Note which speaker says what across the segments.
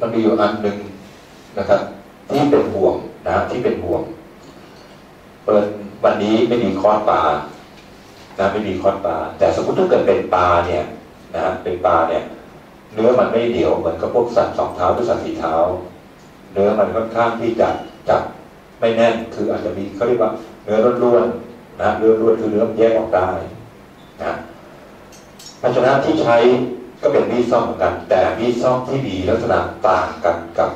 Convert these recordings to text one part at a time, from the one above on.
Speaker 1: มันมีอยู่อันหนึ่งนะครับ ที่เป็นห่วงนะที่เป็นห่วงเปิดวันนี้ไม่มีคอร์สปลานะไม่มีคอร์สปลาแต่สมมติถ้าเกิดเป็นปลาเนี่ยนะฮะเป็นปลาเนี่ย เนื้อมันไม่เดี่ยวเหมือนกับพวกสัตว์สองเท้าหรือสัตว์สี่เท้า เนื้อมันค่อนข้างที่จะจับไม่แน่นคืออาจจะมีเขาเรียกว่าเนื้อร่วนๆนะเนื้อร่วนคือเนื้อแยกออกได้นะภาชนะที่ใช้ ก็เป็นมีดซ่อมเหมือนกัน แต่มีดซ่อมที่มีลักษณะต่างกันกับ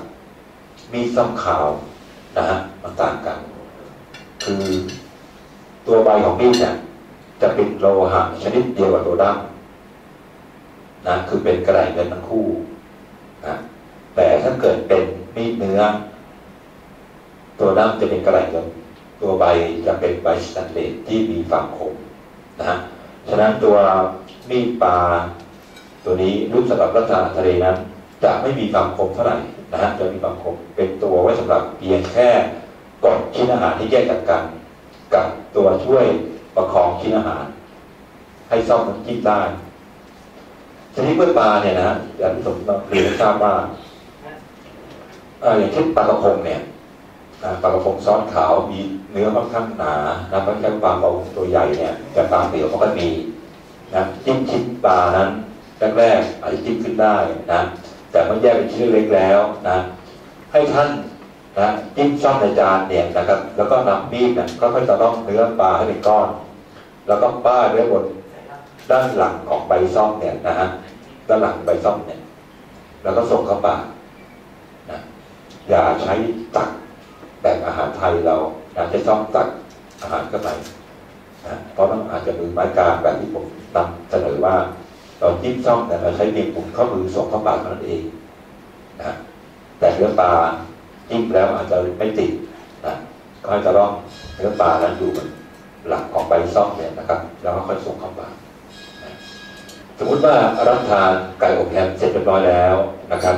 Speaker 1: มีดซ่อมขาวนะฮะมันต่างกัน คือตัวใบของมีดเนี่ยจะเป็นโลหะชนิดเดียวกับตัวด้ามนะคือเป็นกระไรเงินทั้งคู่นะแต่ถ้าเกิดเป็นมีดเนื้อ ตัวด้ามจะเป็นกระไรเงินตัวใบจะเป็นใบสแตนเลสที่มีความคมนะฮะฉะนั้นตัวมีดปลา ตัวนี้รูปสำหรับรักษาทะเลนั้น จะไม่มีความคมเท่าไหร่นะฮะจะมีความคมเป็นตัวไว้สำหรับเพียงแค่กดชิ้นอาหารที่แยกจากกัน กับตัวช่วยประคองชิ้นอาหาร ให้ซ่อมมันจิ้มได้ชนิดเมื่อปลาเนี่ยนะอย่างที่ผมเรียนทราบว่าอย่างเช่นปลากระพงเนี่ยปลากระพงซ้อนขาวมีเนื้อค่อนข้างหนานะค่อนข้างปลาเบาตัวใหญ่เนี่ยจะตามเดี่ยวเขาก็มีนะจิ้มชิ้นปลานั้น แรกๆอาจจะจิ้มขึ้นได้นะแต่มื่อแยกเป็นชิ้นเล็กแล้วนะให้ท่านนะจิ้มซ่อมในจานเนี่ยนะครับ แล้วก็นำมีดนะก็ค่อยจะต้องเนื้อปลาให้เป็นก้อน แล้วก็ป้ายไว้บนด้านหลังของใบซ่อมเนี่ยนะฮะด้านหลังใบซ่อมเนี่ย แล้วก็ส่งเข้าปากนะอย่าใช้ตักแบบอาหารไทยเราอาจจะซ่อมตักอาหารเข้าไปนะเพราะต้องอาจจะมือไม้กลางแบบที่ผมนำเสนอว่า เราจิ้มซ่อมเนี่เราใช้เพียงปุ่มข้อมือส่งเข้าปากนั้นเองนะแต่เนื้อปลาจิ้มแล้วอาจจะไม่ติดนะก็จะต้องเนื้อปลานั้นอยู่บนหลังของใบซ่อมเนี่ยนะครับแล้วก็ค่อยส่งเข้าปากสมมุติว่ารับทานไก่อบแฮมเสร็จเรียบร้อยแล้วนะครับ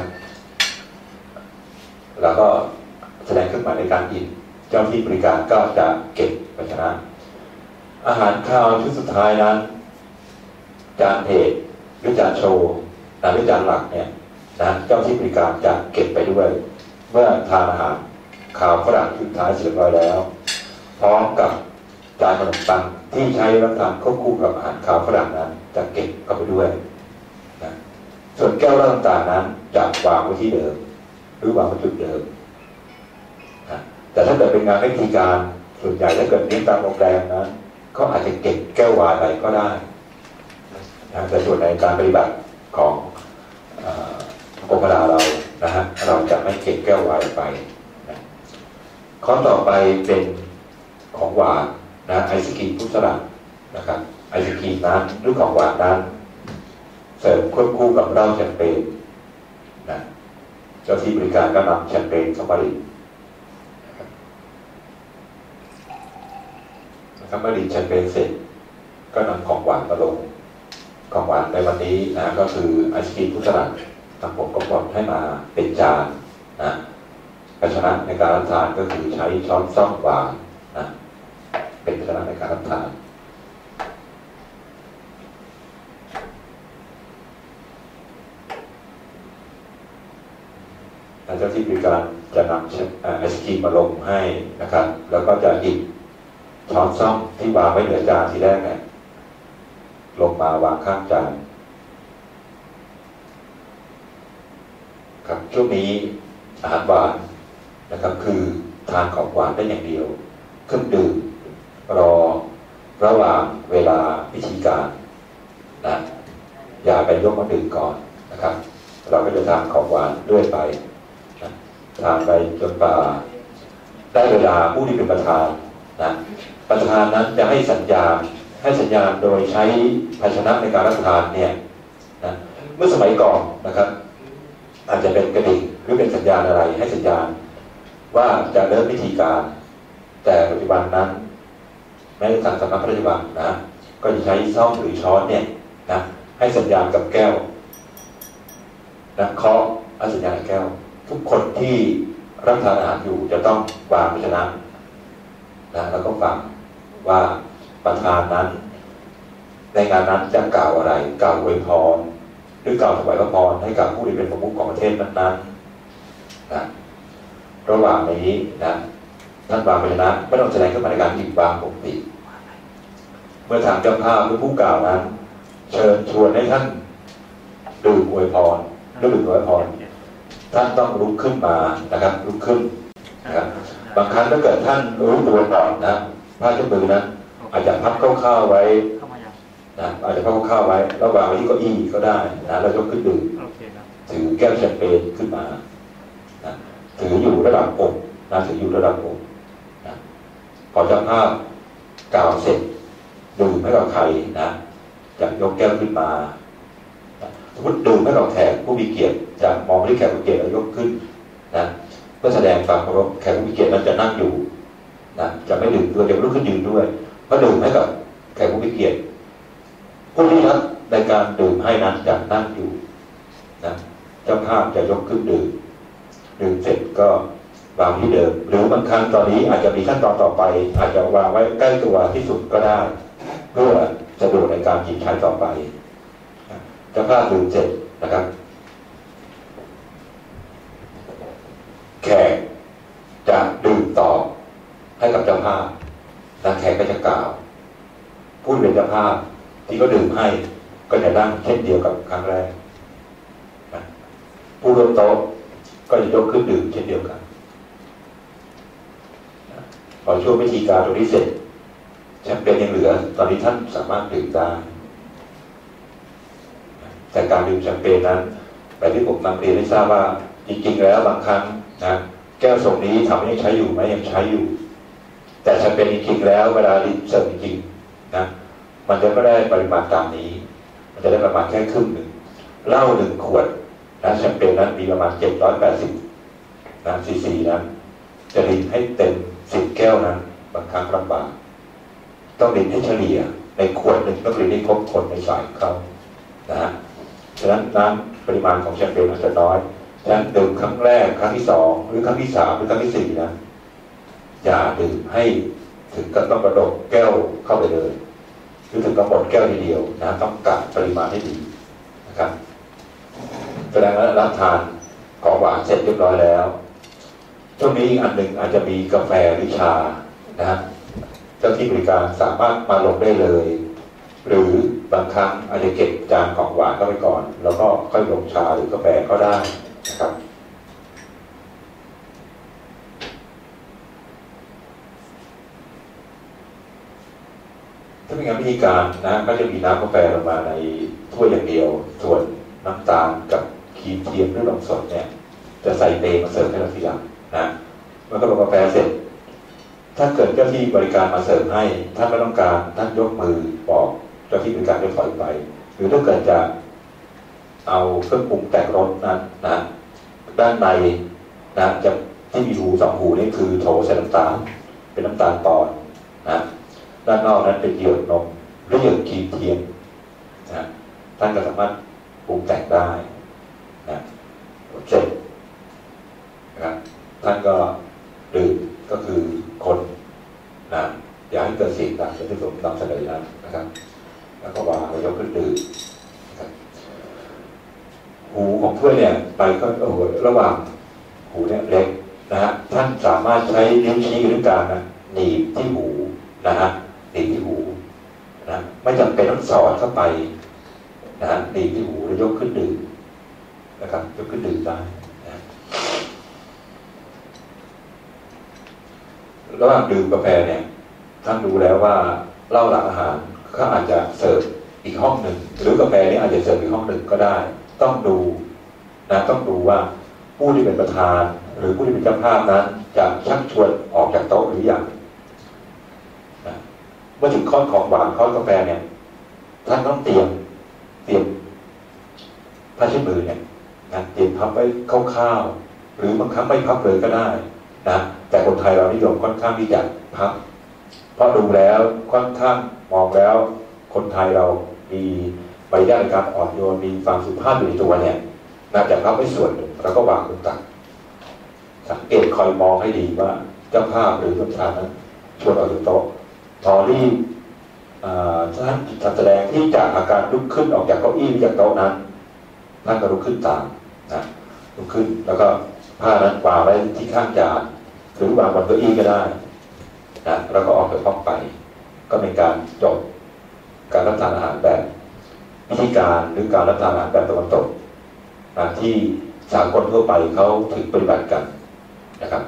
Speaker 1: แล้วก็แสดงขึ้นมาในการกิน เจ้าที่บริการก็จะเก็บภาชนะ อาหารข้าวชุดสุดท้ายนั้น จานเพจ หรือจานโชว์หรือจานหลักเนี่ยนะเจ้าที่บริการจะเก็บไปด้วย เมื่อทานอาหารข่าวฝรั่งชุดท้ายเสร็จร้อยแล้ว พร้อมกับจานขนมปังที่ใช้รับประทานควบคู่กับอาหารข่าวฝรั่งนั้น จะเก็บเข้าไปด้วยนะส่วนแก้วต่างๆนั้นจะวางไว้ที่เดิม หรือวางไว้จุดเดิมนะแต่ถ้าเกิดเป็นงานวิธีการส่วนใหญ่ถ้าเกิดเลี้ยงตามโรงแรมนั้นเขาอาจจะเก็บแก้ววายไปก็ได้ นะแต่ส่วนในการปฏิบัติของกรมราเรานะฮะเราจะไม่เก็บแก้ววายไปนะข้อต่อไปเป็นของหวานนะไอศกรีมพุทธลัดนะครับไอศกรีมนั้นหรือของหวานนั้น เสริมควบคู่กับเหล้าแชมเปญนะเจ้าที่บริการก็นำแชมเปญเข้ามาดินะครับเมื่อดินแชมเปญเสร็จ ก็นำของหวานมาลง ของหวานในวันนี้นะก็คือไอศกรีมพุทธลัดทางผมก็บอกให้มาเป็นจานนะภาชนะในการรับทานก็คือใช้ช้อนซ่อมหวานนะเป็นภาชนะในการรับทานเจ้าที่บริการจะนำไอศกรีมมาลงให้นะครับ แล้วก็จะหยิบช้อนซ่อมที่วางไว้เหนือจานทีแรกเนี่ย ลงมาวางข้างจานครับช่วงนี้อาหารหวานนะครับคือทานของหวานได้อย่างเดียว เครื่องดื่มรอระหว่างเวลาพิธีการนะอย่าไปยกมาดื่มก่อนนะครับ เราก็จะทานของหวานด้วยไปนะทานไปจนป่าได้เวลาผู้ที่เป็นประธานนะประธานนั้นจะให้สัญญาณ ให้สัญญาณโดยใช้ภาชนะในการรับประทานเนี่ยนะเมื่อสมัยก่อนนะครับ อาจจะเป็นกระดิ่งหรือเป็นสัญญาณอะไรให้สัญญาณ ว่าจะเริ่มพิธีการ แต่ปัจจุบันนั้นแม้ทางสำนักพระราชวังนะก็จะใช้ซ่อมหรือช้อนเนี่ยนะให้สัญญาณกับแก้วนะเคาะให้สัญญาณแก้ว ทุกคนที่รับทานอาหารอยู่จะต้องวางภาชนะนะแล้วก็ฟังว่า ประธานนั้น ในงานนั้นจะกล่าวอะไร กล่าวอวยพร หรือกล่าวถวายพระพรให้กับผู้ที่เป็นประมุขของประเทศนั้นๆนะระหว่างนี้นะท่านวางภาชนะไม่ต้องแสดงขึ้นมาในการหยิบางปกติ เมื่อทางเจ้าภาพหรือผู้กล่าวนั้น เชิญชวนให้ท่านดื่มอวยพรหรือดื่มอวยพรท่านต้องลุกขึ้นมานะครับลุกขึ้นนะครับบางครั้งถ้าเกิดท่านรู้ตัวก่อนนะผ้าเช็ดมือนั้น อาจจะพับคร่าวๆไว้
Speaker 2: เข้ามายัง
Speaker 1: นะอาจจะพับคร่าวๆไว้แล้ววางไว้ที่เก้าอี้ก็ได้นะแล้วยกขึ้นดื่ม
Speaker 2: โอเคครับ
Speaker 1: ถือแก้วแชมเปญขึ้นมานะถืออยู่ระดับอกนะถืออยู่ระดับอกนะพอเจ้าภาพกล่าวเสร็จดื่มให้กับใครนะจะยกแก้วขึ้นมานะสมมติดื่มให้กับแขกผู้มีเกียรติจะมองไปที่แขกผู้มีเกียรติแล้วยกขึ้นนะเพื่อแสดงความเคารพแขกผู้มีเกียรตินั้นจะนั่งอยู่นะจะไม่ดื่มด้วยเดี๋ยวลุกขึ้นยืนด้วย เพระดื่มให้กับแขกผู้มีเกียรติผู้ที่รับในการดื่มให้นั้นจะนั่งอยู่นะเจ้าภาพจะยกขึ้นดื่มดื่มเสร็จก็วางที่เดิม หรือบางครั้งตอนนี้อาจจะมีขั้นตอนต่อไป อาจจะวางไว้ใกล้ตัวที่สุดก็ได้ เพื่อสะดวกในการหยิบใช้ต่อไปเจ้าภาพดื่มเสร็จนะครับ แขกจะดื่มต่อให้กับเจ้าภาพและแขกก็จะกล่าว พูดเป็นเจ้าภาพ ที่เขาดื่มให้ก็จะนั่งเช่นเดียวกับครั้งแรกผู้ร่วมโต๊ะก็จะยกขึ้นดื่มเช่นเดียวกันพอช่วงพิธีการตรงนี้เสร็จแชมเปญยังเหลือ ตอนนี้ท่านสามารถดื่มได้แต่การดื่มแชมเปญนั้นแบบที่ผมนำเรียนให้ทราบว่าจริงๆแล้วบางครั้งนะแก้วทรงนี้ทำให้ใช้อยู่ไหมยังใช้อยู่ แต่แชมเปญจริงๆแล้วเวลาดื่มเสร์จริง มันจะไม่ได้ปริมาณตามนี้ มันจะได้ประมาณแค่ครึ่งหนึ่งเหล้าหนึ่งขวดนะแชมเปญนั้นมีประมาณ780นะซีซีนั้นจะดื่มให้เต็มสิบแก้วนั้นบางครั้งลำบากต้องดื่มให้เฉลี่ย ในขวดหนึ่งต้องดื่มให้ครบคนในสายเขานะฮะฉะนั้นน้ำปริมาณของแชมเปญมันจะน้อยฉะนั้นดื่มครั้งแรกครั้งที่สองหรือครั้งที่สามหรือครั้งที่สี่นะอย่าดื่มให้ถึงกับต้องกระดกแก้วเข้าไปเลย หรือถึงกับหมดแก้วทีเดียวนะต้องกะปริมาณให้ดีนะครับแสดงว่ารับทานของหวานเสร็จเรียบร้อยแล้วช่วงนี้อีกอันหนึ่งอาจจะมีกาแฟหรือชานะฮะเจ้าที่บริการสามารถมาลงได้เลย หรือบางครั้งอาจจะเก็บจานของหวานเข้าไปก่อน แล้วก็ค่อยลงชาหรือกาแฟก็ได้นะครับ ถ้าเป็นงานพิธีการนะก็จะมีน้ำกาแฟลงมาในถ้วยอย่างเดียว ส่วนน้ำตาลกับครีมเทียมหรือนมสดเนี่ย จะใส่เตมาเสิร์ฟให้เราทีหลังนะเมื่อก็ลงกาแฟเสร็จ ถ้าเกิดเจ้าที่บริการมาเสิร์ฟให้ท่านไม่ต้องการท่านยกมือบอกเจ้าที่บริการได้ถอยไป หรือถ้าเกิดจะเอาเครื่องปรุงแต่งรสนั้นนะด้านในนะจะที่มีหูสองหูนี่คือโถใส่น้ำตาลเป็นน้ำตาลปอนนะ ด้านนอกนั้นเป็นเหยือนมหรือเหยือกครีมเทียมนะท่านก็สามารถปรุงแต่งได้นะเสร็จนะครับท่านก็ดื่มก็คือคนนะอย่าให้เกิดสิ่งต่างๆที่ผมนำเสนอนั้นนะครับ แล้วก็วางแล้วยกขึ้นดื่มนะหูของถ้วยเนี่ยไปก็โอ้โหระหว่างหูเนี่ยเล็กนะฮะท่านสามารถใช้นิ้วชี้หรือการนะหนีบที่หูนะฮะ ไม่จำเป็นต้องสอดเข้าไปนะฮะหนีที่หูแล้วยกขึ้นดื่มนะครับยกขึ้นดื่มได้นะระหว่างดื่มกาแฟเนี่ย ท่านดูแล้วว่าเหล้าหลังอาหารเขาอาจจะเสิร์ฟอีกห้องหนึ่งหรือกาแฟนี้อาจจะเสิร์ฟอีกห้องหนึ่งก็ได้ ต้องดูนะต้องดูว่าผู้ที่เป็นประธาน หรือผู้ที่เป็นเจ้าภาพนั้นจะชักชวนออกจากโต๊ะหรือยัง มื่อถึงข้อของหวานข้อกาแฟเนี่ยท่านต้องเตรียมเตรียมผ้าเช็ดมือเนี่ยนะเตรียมพับไว้คร่าวๆหรือบางครั้งไม่พับเลยก็ได้นะแต่คนไทยเรานิยมค่อนข้างที่จะพับเพราะดูแล้วค่อนข้างมองแล้ว คนไทยเรามีใบหน้านการอ่อนโยนมีความสุภาพอยู่ในตัวเนี่ยน่าจะพับไว้ส่วนหนึ่งแล้วก็วางบนตักสังเกตคอยมองให้ดีว่า เจ้าภาพหรือผู้ชายนั้นชวนออกจากโต๊ะ พอรีบท่านจัดแสดงที่จากอาการลุกขึ้นออกจากเก้าอี้จากโต๊ะนั้นท่านก็ลุกขึ้นตามนะลุกขึ้นแล้วก็ผ้านั้นวางไว้ที่ข้างจานหรือวางบนเก้าอี้ก็ได้นะแล้วก็ออกจากห้องไป ก็เป็นการจบการรับประทานอาหารแบบวิธีการหรือการรับประทานอาหารแบบตะวันตกนะที่สากลทั่วไปเขาถือปฏิบัติกันนะครับ